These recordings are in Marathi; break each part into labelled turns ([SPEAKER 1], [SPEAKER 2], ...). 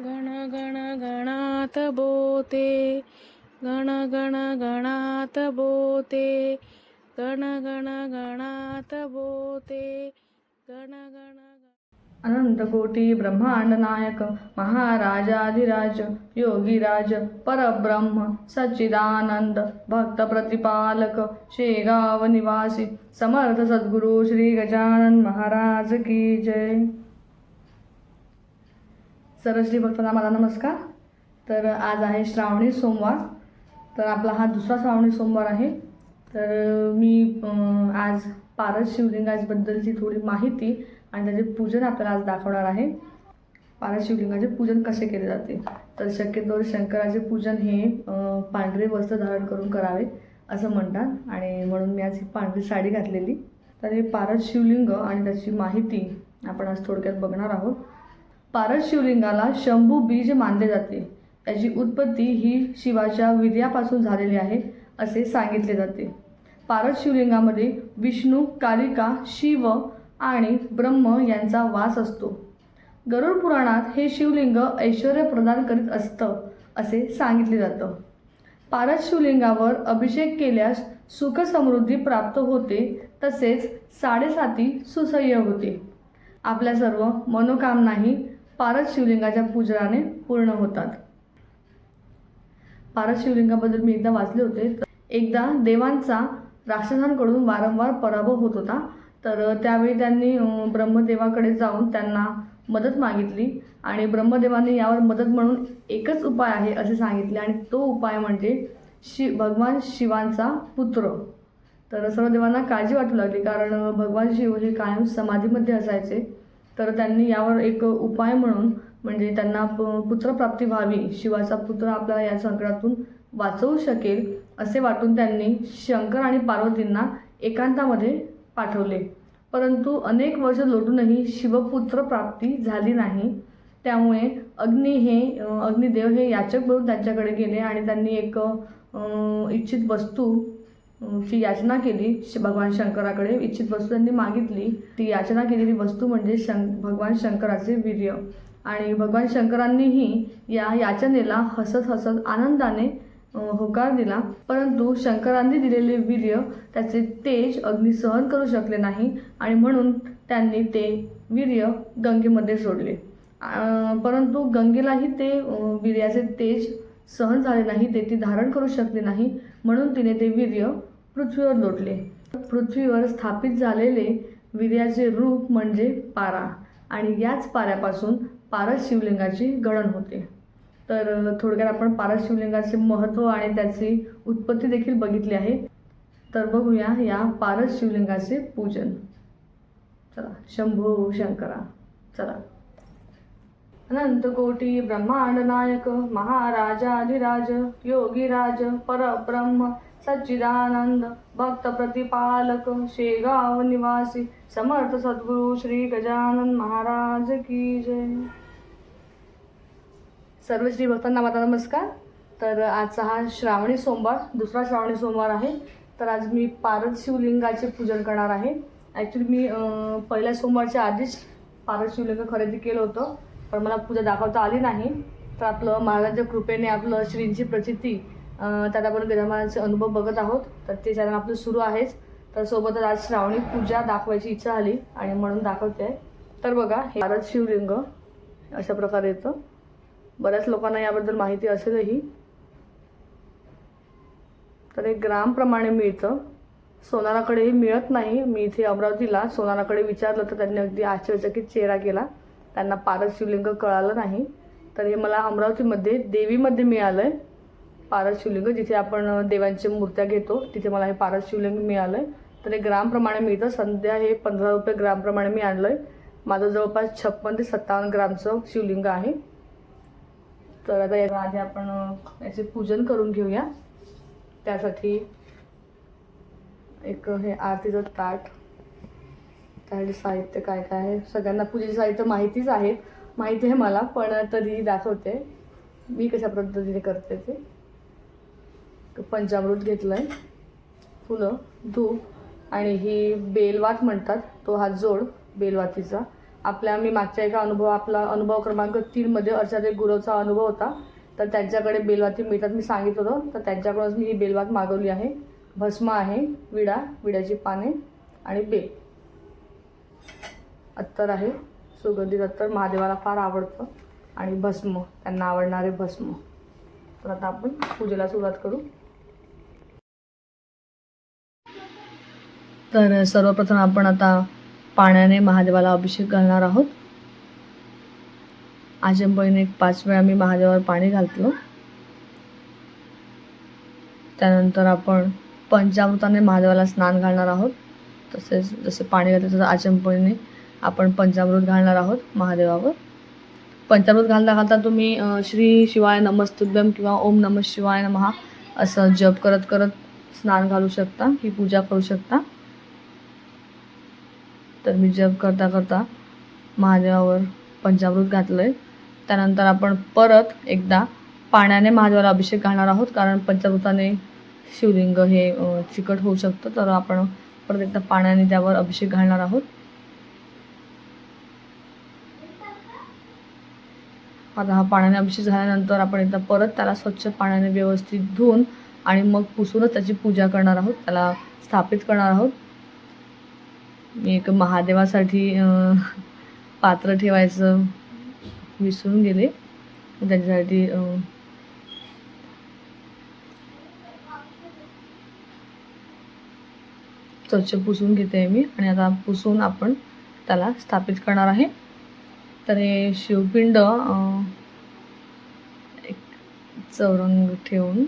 [SPEAKER 1] गण गण गणात बोते. गण गण गणात बोते. गण गण गणात बोते. गण गण
[SPEAKER 2] अनंत कोटी ब्रह्मांड नायक महाराजाधिराज योगीराज परब्रह्म सच्चिदानंद भक्त प्रतिपालक शेगाव निवासी समर्थ सद्गुरु श्री गजानन महाराज की जय. सरश्री भक्तांना मला नमस्कार. तर आज आहे श्रावणी सोमवार. तर आपला हा दुसरा श्रावणी सोमवार आहे. तर मी आज पारस शिवलिंगाबद्दलची थोडी माहिती आणि त्याचे पूजन आपल्याला आज दाखवणार आहे. पारस शिवलिंगाचे पूजन कसे केले जाते? तर शक्यतोवर शंकराचे पूजन हे पांढरे वस्त्र धारण करून करावे असं म्हणतात. आणि म्हणून मी आज ही पांढरी साडी घातलेली. तर हे पारस शिवलिंग आणि त्याची माहिती आपण आज थोडक्यात बघणार आहोत. पारस शिवलिंगाला शंभू बीज मानले जाते. त्याची उत्पत्ती ही शिवाच्या वीर्यापासून झालेली आहे असे सांगितले जाते. पारस शिवलिंगामध्ये विष्णू कालिका शिव आणि ब्रह्म यांचा वास असतो. गरुड पुराणात हे शिवलिंग ऐश्वर प्रदान करीत असतं असे सांगितले जातं. पारस शिवलिंगावर अभिषेक केल्यास सुख समृद्धी प्राप्त होते तसेच साडेसाती सुसह्य होते. आपल्या सर्व मनोकामनाही पारस शिवलिंगाच्या पूजनाने पूर्ण होतात. पारस शिवलिंगाबद्दल मी एकदा वाचले होते. एकदा देवांचा राक्षसांकडून वारंवार पराभव होत होता. तर त्यावेळी त्यांनी ब्रह्मदेवाकडे जाऊन त्यांना मदत मागितली आणि ब्रह्मदेवाने यावर मदत म्हणून एकच उपाय आहे असे सांगितले आणि तो उपाय म्हणजे शि भगवान शिवांचा पुत्र. तर सर्व देवांना काळजी वाटू लागली कारण भगवान शिव हे कायम समाधीमध्ये असायचे. तर त्यांनी यावर एक उपाय म्हणून म्हणजे त्यांना प- पुत्रप्राप्ती व्हावी शिवाचा पुत्र आपल्याला या संकटातून वाचवू शकेल असे वाटून त्यांनी शंकर आणि पार्वतींना एकांतामध्ये पाठवले. परंतु अनेक वर्ष लोटूनही शिवपुत्र प्राप्ती झाली नाही. त्यामुळे अग्नी हे अग्निदेव हे याचक बनून त्यांच्याकडे गेले आणि त्यांनी एक इच्छित वस्तू ची याचना केली श- भगवान शंकराकडे इच्छित वस्तू त्यांनी मागितली. ती याचना केलेली वस्तू म्हणजे शं भगवान शंकराचे वीर्य. आणि भगवान शंकरांनीही या याचनेला हसत हसत आनंदाने होकार दिला. परंतु शंकरांनी दिलेले वीर्य त्याचे तेज अग्नी सहन करू शकले नाही आणि म्हणून त्यांनी ते वीर्य गंगेमध्ये सोडले. परंतु गंगेलाही ते वीर्याचे तेज सहन झाले नाही ते ती धारण करू शकले नाही. म्हणून तिने ते वीर्य पृथ्वीवर लोटले. पृथ्वीवर स्थापित झालेले वीर्याचे रूप म्हणजे पारा आणि याच पाऱ्यापासून पारस शिवलिंगाची गणन होते. तर थोडक्यात आपण पारस शिवलिंगाचे महत्त्व आणि त्याची उत्पत्ती देखील बघितली आहे. तर बघूया या पारस शिवलिंगाचे पूजन. चला शंभू शंकरा चला. अनंतकोटी ब्रह्मांड नायक महाराजाधिराज योगीराज परब्रह्म सच्चिदानंद भक्त प्रतिपालक शेगाव निवासी समर्थ सद्गुरु श्री गजानन महाराज की जय. सर्व श्री भक्तांना माझा नमस्कार. तर आजचा हा श्रावणी सोमवार दुसरा श्रावणी सोमवार आहे. तर आज मी पारद शिवलिंगाचे पूजन करणार आहे. ॲक्च्युली मी पहिल्या सोमवारच्या आधीच पारद शिवलिंग खरेदी केलं होतं. पण मला पूजा दाखवता आली नाही. तर आपलं महाराजांच्या कृपेने आपलं श्रींची प्रचिती त्यात आपण गजामानाचे अनुभव बघत आहोत. तर ते चॅनल आपलं सुरू आहेच. तर सोबतच आज श्रावणी पूजा दाखवायची इच्छा आली आणि म्हणून दाखवते. आहे तर बघा हे भारत शिवलिंग अशा प्रकारे येतं. बऱ्याच लोकांना याबद्दल माहिती असेलही. तर हे ग्रामप्रमाणे मिळतं. सोनाराकडेही मिळत नाही. मी इथे अमरावतीला सोनाराकडे विचारलं तर त्यांनी अगदी आश्चर्यचकित चेहरा केला. त्यांना पारस शिवलिंग कळालं नाही. तर हे मला अमरावतीमध्ये देवीमध्ये मिळालं आहे पारस शिवलिंग जिथे आपण देवांच्या मूर्त्या घेतो तिथे मला हे पारस शिवलिंग मिळालं आहे तर हे ग्रामप्रमाणे मिळतं. सध्या हे पंधरा रुपये ग्रामप्रमाणे मी आणलं आहे माझं जवळपास छप्पन ते सत्तावन्न ग्रामचं शिवलिंग आहे. तर आता या आधी आपण याचे पूजन करून घेऊया. त्यासाठी एक हे आरतीचं ताट त्यासाठी साहित्य काय काय? आहे सगळ्यांना पूजेचे साहित्य माहितीच आहे. माहिती आहे मला पण तरीही दाखवते. मी कशा पद्धतीने करते ते. पंचामृत घेतलं आहे फुलं धूप आणि ही बेलवात म्हणतात तो हा जोड बेलवातीचा. आपल्या मी मागच्या एका अनुभव आपला अनुभव क्रमांक तीनमध्ये अर्चादे गुरवचा अनुभव होता. तर त्यांच्याकडे बेलवाती मिळतात मी सांगितलं होतं. तर त्यांच्याकडूनच मी ही बेलवात मागवली आहे. भस्म आहे विडा विड्याची पाने आणि बेल. अत्तर आहे. सुगंधित अत्तर महादेवाला फार आवडतं. आणि भस्म त्यांना आवडणारे भस्म. तर आता आपण पूजेला सुरुवात करू. तर सर्वप्रथम आपण आता पाण्याने महादेवाला अभिषेक घालणार आहोत. आजंबईने एक पाच वेळा मी महादेवावर पाणी घालतो. त्यानंतर आपण पंचामृताने महादेवाला स्नान घालणार आहोत. तसेच जसे पाणी घातलं तसं आचंपळीने आपण पंचामृत घालणार आहोत महादेवावर. पंचामृत घालता घालता तुम्ही श्री शिवाय नमस्तुभ्यम किंवा ओम नम शिवाय महा असं जप करत करत स्नान घालू शकता ही पूजा करू शकता. तर मी जप करता करता महादेवावर पंचामृत घातलं आहे त्यानंतर आपण परत एकदा पाण्याने महादेवाला अभिषेक घालणार आहोत कारण पंचामृताने शिवलिंग हे चिकट होऊ शकतं. तर आपण परत एकदा पाण्याने त्यावर अभिषेक घालणार आहोत. आता हा पाण्याने अभिषेक झाल्यानंतर आपण एकदा परत त्याला स्वच्छ पाण्याने व्यवस्थित धुवून आणि मग पुसूनच त्याची पूजा करणार आहोत. त्याला स्थापित करणार आहोत. मी एक महादेवासाठी पात्र ठेवायचं विसरून गेले. त्याच्यासाठी स्वच्छ पुसून घेते आहे मी आणि आता पुसून आपण त्याला स्थापित करणार आहे. तर हे शिवपिंड एक चौरंग ठेवून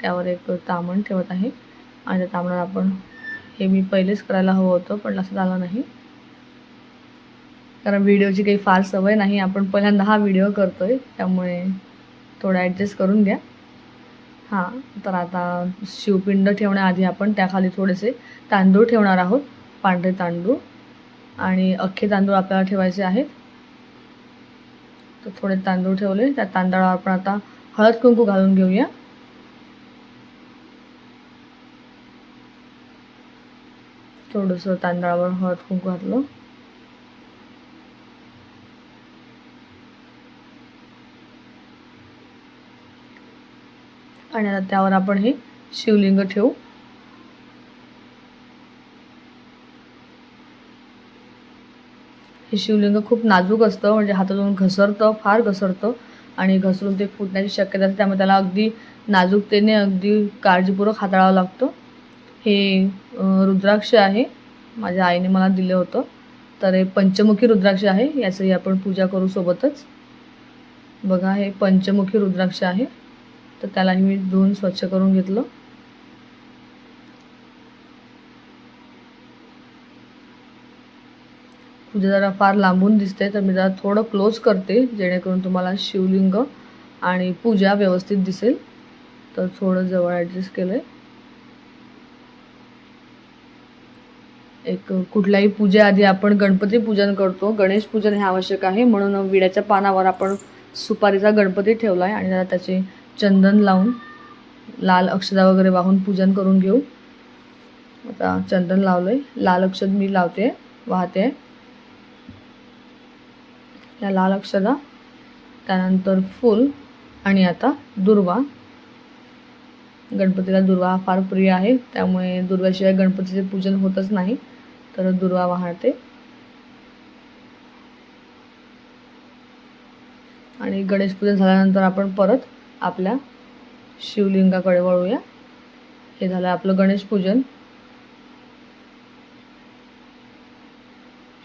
[SPEAKER 2] त्यावर एक तामण ठेवत आहे. आणि त्या तामणावर आपण हे मी पहिलेच करायला हवं होतं पण लक्षात आलं नाही. कारण व्हिडिओची काही फार सवय नाही. आपण पहिल्यांदा हा व्हिडिओ करतोय त्यामुळे थोडं ॲडजस्ट करून घ्या. हां तर आता शिवपिंड ठेवण्याआधी आपण त्याखाली थोडेसे तांदूळ ठेवणार आहोत पांढरे तांदूळ आणि अख्खे तांदूळ आपल्याला ठेवायचे आहेत. तर थोडे तांदूळ ठेवले त्या तांदळावर आपण आता हळद कुंकू घालून घेऊया. थोडंसं तांदळावर हळद कुंकू घातलं. आणि आता त्यावर आपण हे शिवलिंग ठेवू. हे शिवलिंग खूप नाजूक असतं म्हणजे हातातून घसरतं फार घसरतं आणि घसरून ते फुटण्याची शक्यता असते त्यामुळे त्याला अगदी नाजूकतेने अगदी काळजीपूर्वक हाताळावं लागतं. हे रुद्राक्ष आहे माझ्या आईने मला दिलं होतं. तर हे पंचमुखी रुद्राक्ष आहे याचंही आपण पूजा करू सोबतच. बघा हे पंचमुखी रुद्राक्ष आहे. तर त्यालाही मी धुवून स्वच्छ करून घेतलं. पूजा जरा फार लांबून दिसते तर मी जरा थोडं क्लोज करते जेणेकरून तुम्हाला शिवलिंग आणि पूजा व्यवस्थित दिसेल. तर थोडं जवळ ॲडजस्ट केलं आहे एक कुठल्याही पूजेआधी आपण गणपती पूजन करतो. गणेश पूजन हे आवश्यक आहे. म्हणून विड्याच्या पानावर आपण सुपारीचा गणपती ठेवला आहे आणि जरा त्याचे चंदन लावून लाल अक्षदा वगैरे वाहून पूजन करून घेऊ. आता चंदन लावलंय. लाल अक्षद मी लावते वाहते. या लाल अक्षदा त्यानंतर फूल आणि आता दुर्वा. गणपतीला दुर्वा हा फार प्रिय आहे त्यामुळे दुर्गाशिवाय गणपतीचे पूजन होतच नाही तर दुर्वा वाहते. आणि गणेश पूजन झाल्यानंतर आपण परत आपल्या शिवलिंगाकडे वळूया. हे झालं आपलं गणेश पूजन.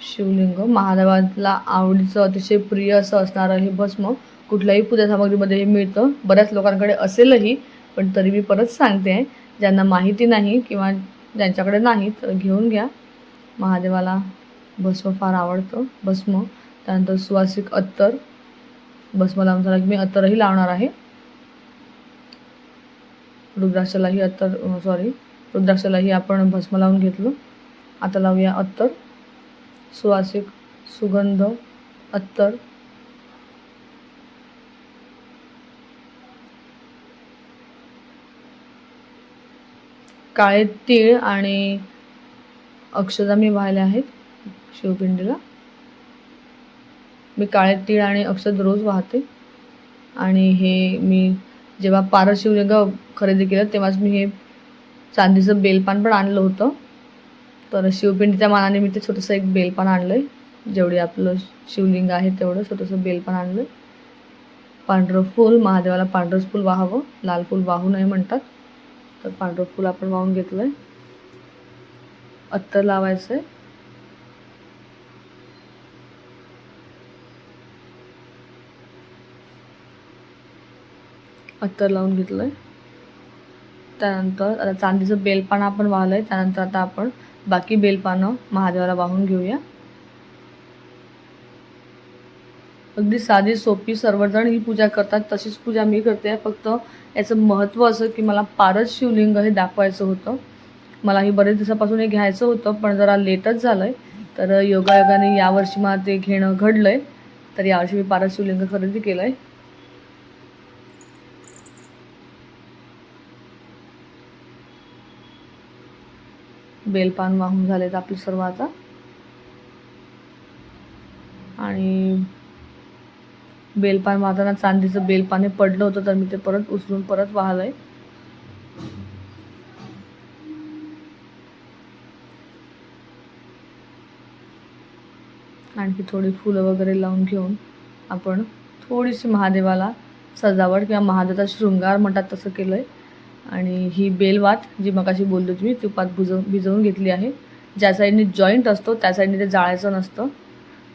[SPEAKER 2] शिवलिंग महादेवाला आवडीचं अतिशय प्रिय असं असणारं हे भस्म. कुठल्याही पूजासामग्रीमध्ये हे मिळतं. बऱ्याच लोकांकडे असेलही पण तरी मी परत सांगते आहे ज्यांना माहिती नाही किंवा ज्यांच्याकडे नाही तर घेऊन घ्या. महादेवाला भस्म फार आवडतं. भस्म त्यानंतर सुवासिक अत्तर. भस्म लावून झाला की मी अत्तरही लावणार आहे. रुद्राक्षालाही अत्तर सॉरी रुद्राक्षालाही आपण भस्म लावून घेतलं. आता लावूया अत्तर. सुवासिक सुगंध अत्तर. काळे तीळ आणि अक्षदा मी वाहिले आहेत शिवपिंडीला. मी काळे तीळ आणि अक्षद रोज वाहते आणि हे मी जेव्हा पारशिवलिंग खरेदी केलं तेव्हाच मी हे चांदीचं बेलपान पण आणलं होतं. तर शिवपिंडीच्या मानाने मी ते छोटंसं एक बेलपान आणलं आहे जेवढी आपलं शिवलिंग आहे तेवढं छोटंसं बेलपान आणलं आहे पांढरं फूल महादेवाला पांढरंच फूल वाहावं. लाल फूल वाहू नये म्हणतात. तर पांढरं फूल आपण वाहून घेतलं आहे अत्तर लावायचं आहे अत्तर लावून घेतलं आहे त्यानंतर आता चांदीचं बेलपानं आपण वाहलं आहे त्यानंतर आता आपण बाकी बेलपानं महादेवाला वाहून घेऊया. अगदी साधी सोपी सर्वजण ही पूजा करतात. तशीच पूजा मी करते. फक्त याचं महत्त्व असं की मला पारच शिवलिंग हे दाखवायचं होतं. मला ही बरेच दिवसापासून हे घ्यायचं होतं पण जरा लेटच झालं आहे तर योगायोगाने यावर्षी मला ते घेणं घडलं आहे तर यावर्षी मी पारस शिवलिंग खरेदी केलं आहे बेलपान वाहून झालेत आपली सर्व आता. आणि बेलपान वाहताना चांदीचं बेलपान हे पडलं होतं तर मी ते परत उचलून परत वाहलंय. आणखी थोडी फुलं वगैरे लावून घेऊन आपण थोडीशी महादेवाला सजावट किंवा महादेवाचा शृंगार म्हणतात तसं केलं आहे आणि ही बेलवात जी मगाशी बोललो तुम्ही तुपात बुजवून भिजवून घेतली आहे. ज्या साईडने जॉईंट असतो त्या साईडने ते जाळायचं नसतं.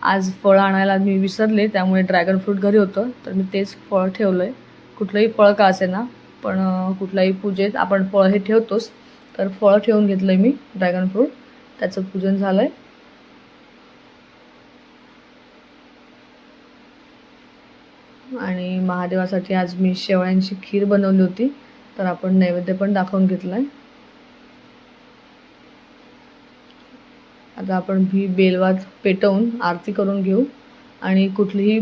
[SPEAKER 2] आज फळं आणायला मी विसरले त्यामुळे ड्रॅगन फ्रूट घरी होतं तर मी तेच फळ ठेवलं आहे कुठलंही फळ का असे ना पण कुठल्याही पूजेत आपण फळं हे ठेवतोच. तर फळं ठेवून घेतलं आहे मी ड्रॅगन फ्रूट. त्याचं पूजन झालं आहे आणि महादेवासाठी आज मी शेवळ्यांची खीर बनवली होती. तर आपण नैवेद्य पण दाखवून घेतला आहे आता आपण ही बेलवाज पेटवून आरती करून घेऊ. आणि कुठलीही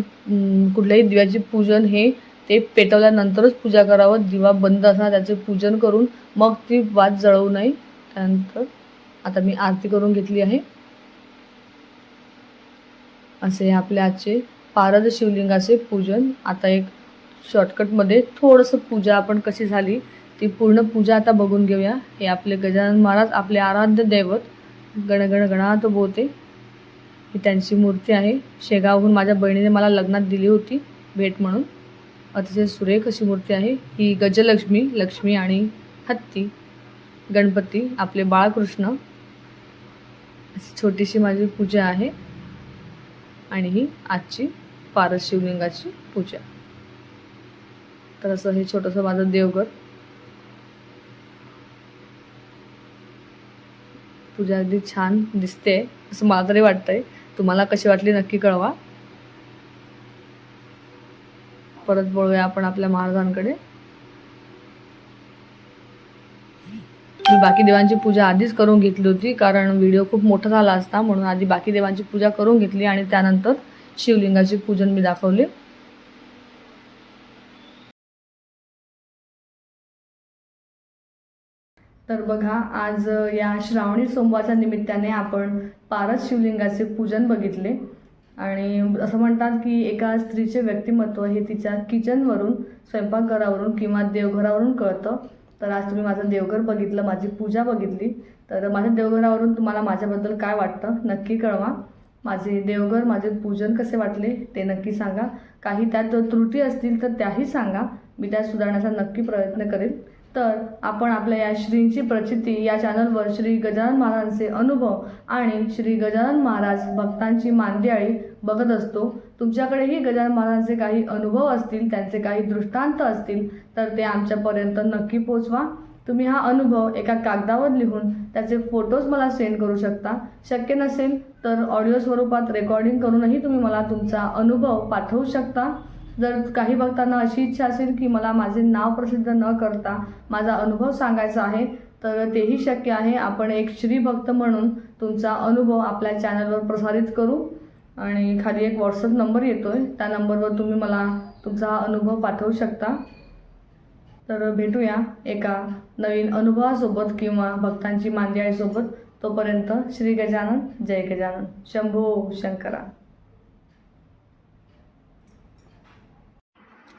[SPEAKER 2] कुठल्याही दिव्याचे पूजन हे ते पेटवल्यानंतरच पूजा करावं. दिवा बंद असणार त्याचे पूजन करून मग ती वाद जळवू नये. त्यानंतर आता मी आरती करून घेतली आहे. असे आपल्या आजचे पारद शिवलिंगाचे पूजन. आता एक शॉर्टकटमध्ये थोडंसं पूजा आपण कशी झाली ती पूर्ण पूजा आता बघून घेऊया. हे आपले गजानन महाराज आपले आराध्य दैवत गणगण गणात बोलते ही त्यांची मूर्ती आहे. शेगावहून माझ्या बहिणीने मला लग्नात दिली होती भेट म्हणून. अतिशय सुरेख अशी मूर्ती आहे. ही गजलक्ष्मी लक्ष्मी आणि हत्ती गणपती आपले बाळकृष्ण. अशी छोटीशी माझी पूजा आहे. आणि ही आजची पारस शिवलिंगाची पूजा. तर असं हे छोटंसं माझं देवघर. पूजा अगदी छान दिसते असं मला तरी वाटतंय. तुम्हाला कशी वाटली नक्की कळवा. परत बोलूया आपण आपल्या महाराजांकडे मी बाकी देवांची पूजा आधीच करून घेतली होती कारण व्हिडिओ खूप मोठा झाला असता म्हणून आधी बाकी देवांची पूजा करून घेतली आणि त्यानंतर शिवलिंगाची पूजन मी दाखवले. तर बघा आज या श्रावणी सोमवारच्या निमित्ताने आपण पारस शिवलिंगाचे पूजन बघितले. आणि असं म्हणतात की एका स्त्रीचे व्यक्तिमत्व हे तिच्या किचनवरून स्वयंपाकघरावरून किंवा देवघरावरून कळतं. तर आज तुम्ही माझं देवघर बघितलं माझी पूजा बघितली. तर माझ्या देवघरावरून तुम्हाला माझ्याबद्दल काय वाटतं नक्की कळवा. माझे देवघर माझे पूजन कसे वाटले ते नक्की सांगा. काही त्यात त्रुटी असतील तर त्याही सांगा. मी त्या सुधारण्याचा नक्की प्रयत्न करेन. तर आपण आपल्या या श्रींची प्रचिती या चॅनलवर श्री गजानन महाराजांचे अनुभव आणि श्री गजानन महाराज भक्तांची मांदियाळी बघत असतो. तुमच्याकडेही गजानन महाराजांचे काही अनुभव असतील त्यांचे काही दृष्टांत असतील तर ते आमच्यापर्यंत नक्की पोचवा. तुम्ही हा अनुभव एका कागदावर लिहून त्याचे फोटोज मला सेंड करू शकता. शक्य नसेल तर ऑडिओ स्वरूपात रेकॉर्डिंग करूनही तुम्ही मला तुमचा अनुभव पाठवू शकता. जर काही भक्तांना अशी इच्छा असेल की मला माझे नाव प्रसिद्ध न करता माझा अनुभव सांगायचा आहे तर तेही शक्य आहे. आपण एक श्रीभक्त म्हणून तुमचा अनुभव आपल्या चॅनलवर प्रसारित करू. आणि खाली एक व्हॉट्सअप नंबर येतो आहे त्या नंबरवर तुम्ही मला तुमचा अनुभव पाठवू शकता. तर भेटूया एका नवीन अनुभवासोबत किंवा भक्तांची मांदियाळीसोबत तोपर्यंत श्री गजानन जय गजानन. शंभो शंकरा.